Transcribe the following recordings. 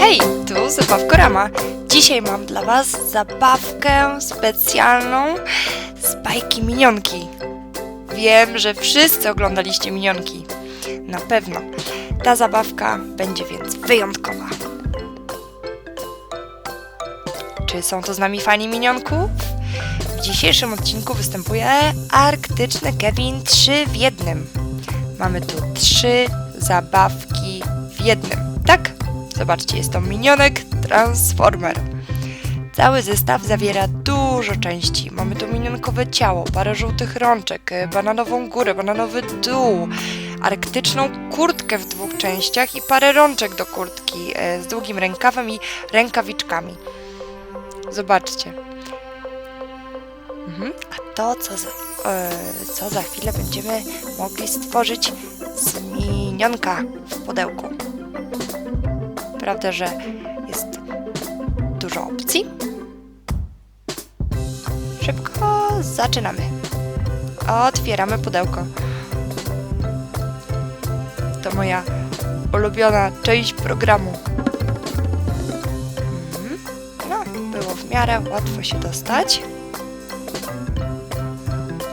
Hej, tu Zabawkorama. Dzisiaj mam dla Was zabawkę specjalną z bajki Minionki. Wiem, że wszyscy oglądaliście Minionki. Na pewno. Ta zabawka będzie więc wyjątkowa. Czy są to z nami fani Minionków? W dzisiejszym odcinku występuje arktyczny Kevin 3 w jednym. Mamy tu trzy zabawki w jednym. Tak? Zobaczcie, jest to minionek Transformer. Cały zestaw zawiera dużo części. Mamy tu minionkowe ciało, parę żółtych rączek, e, bananową górę, bananowy dół, arktyczną kurtkę w dwóch częściach i parę rączek do kurtki e, z długim rękawem i rękawiczkami. Zobaczcie. Mhm. A to, co za, e, co za chwilę będziemy mogli stworzyć z minionka w pudełku. Prawda, że jest dużo opcji? Szybko zaczynamy. Otwieramy pudełko. To moja ulubiona część programu. Mhm. No, było w miarę łatwo się dostać.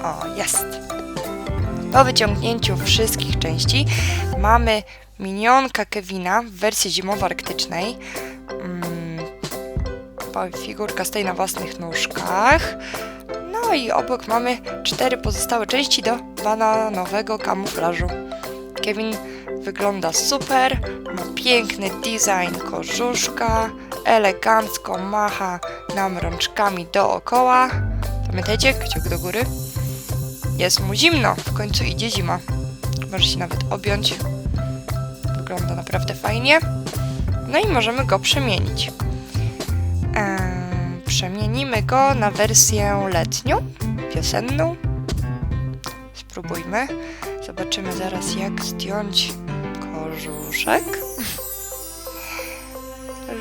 O, jest. Po wyciągnięciu wszystkich części mamy minionka Kevina w wersji zimowo-arktycznej. Mm, po- figurka stoi na własnych nóżkach. No i obok mamy cztery pozostałe części do bananowego kamuflażu. Kevin wygląda super, ma piękny design korzuszka, elegancko macha nam rączkami dookoła. Pamiętajcie, kciuk do góry. Jest mu zimno, w końcu idzie zima. Może się nawet objąć. Wygląda naprawdę fajnie. No i możemy go przemienić. Em, przemienimy go na wersję letnią, wiosenną. Spróbujmy. Zobaczymy zaraz, jak zdjąć korzuszek.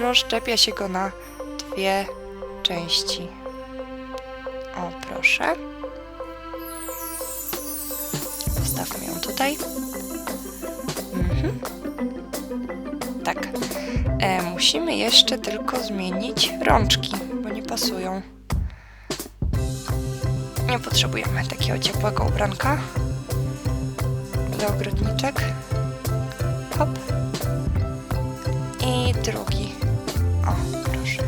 Rozszczepia się go na dwie części. O, proszę. Postawmy ją tutaj. Musimy jeszcze tylko zmienić rączki, bo nie pasują. Nie potrzebujemy takiego ciepłego ubranka. Do ogrodniczek. Hop. I drugi. O, proszę.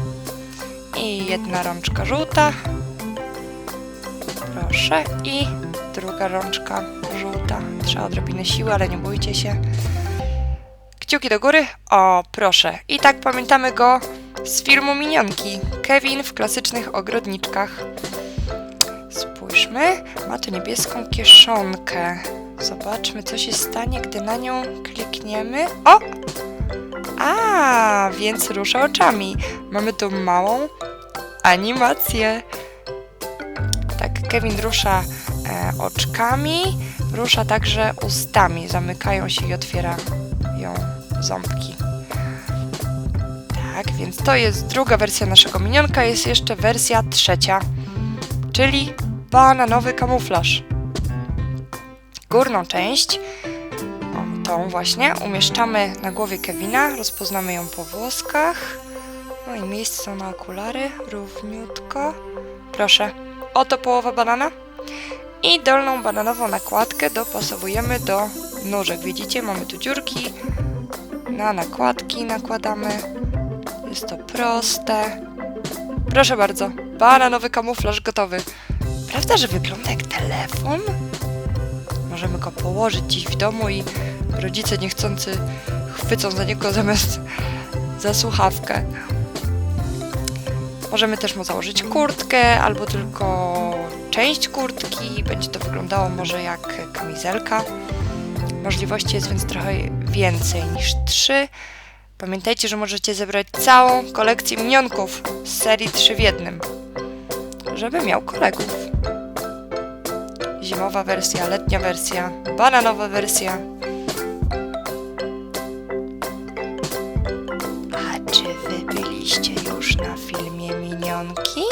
I jedna rączka żółta. Proszę. I druga rączka żółta. Trzeba odrobinę siły, ale nie bójcie się. Kciuki do góry. O, proszę. I tak pamiętamy go z filmu Minionki. Kevin w klasycznych ogrodniczkach. Spójrzmy. Ma tu niebieską kieszonkę. Zobaczmy, co się stanie, gdy na nią klikniemy. O! A, więc rusza oczami. Mamy tu małą animację. Tak, Kevin rusza e, oczkami, rusza także ustami. Zamykają się i otwiera ją ząbki. Tak, więc to jest druga wersja naszego minionka. Jest jeszcze wersja trzecia, czyli bananowy kamuflaż. Górną część, o, tą właśnie, umieszczamy na głowie Kevina. Rozpoznamy ją po włoskach. No i miejsce są na okulary, równiutko. Proszę, oto połowa banana. I dolną bananową nakładkę dopasowujemy do nóżek. Widzicie, mamy tu dziurki. Na nakładki nakładamy. Jest to proste. Proszę bardzo, bananowy kamuflaż gotowy. Prawda, że wygląda jak telefon? Możemy go położyć gdzieś w domu i rodzice niechcący chwycą za niego zamiast za słuchawkę. Możemy też mu założyć kurtkę albo tylko część kurtki. Będzie to wyglądało może jak kamizelka. Możliwości jest więc trochę więcej niż trzy. Pamiętajcie, że możecie zebrać całą kolekcję minionków z serii 3 w jednym, żeby miał kolegów. Zimowa wersja, letnia wersja, bananowa wersja. A czy wy byliście już na filmie Minionki?